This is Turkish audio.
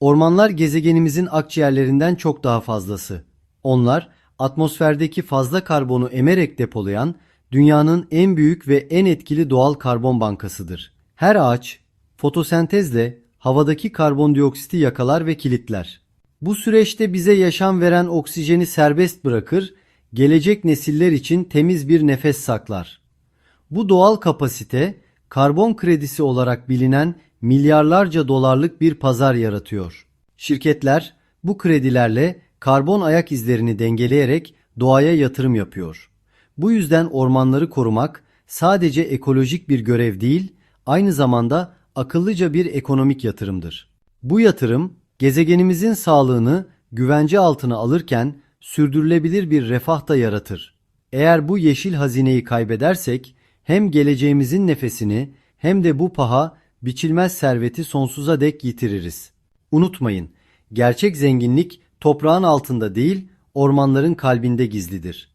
Ormanlar gezegenimizin akciğerlerinden çok daha fazlası. Onlar atmosferdeki fazla karbonu emerek depolayan dünyanın en büyük ve en etkili doğal karbon bankasıdır. Her ağaç fotosentezle havadaki karbondioksiti yakalar ve kilitler. Bu süreçte bize yaşam veren oksijeni serbest bırakır, gelecek nesiller için temiz bir nefes saklar. Bu doğal kapasite karbon kredisi olarak bilinen milyarlarca dolarlık bir pazar yaratıyor. Şirketler bu kredilerle karbon ayak izlerini dengeleyerek doğaya yatırım yapıyor. Bu yüzden ormanları korumak sadece ekolojik bir görev değil, aynı zamanda akıllıca bir ekonomik yatırımdır. Bu yatırım gezegenimizin sağlığını güvence altına alırken sürdürülebilir bir refah da yaratır. Eğer bu yeşil hazineyi kaybedersek hem geleceğimizin nefesini hem de bu paha biçilmez serveti sonsuza dek yitiririz. Unutmayın, gerçek zenginlik toprağın altında değil, ormanların kalbinde gizlidir.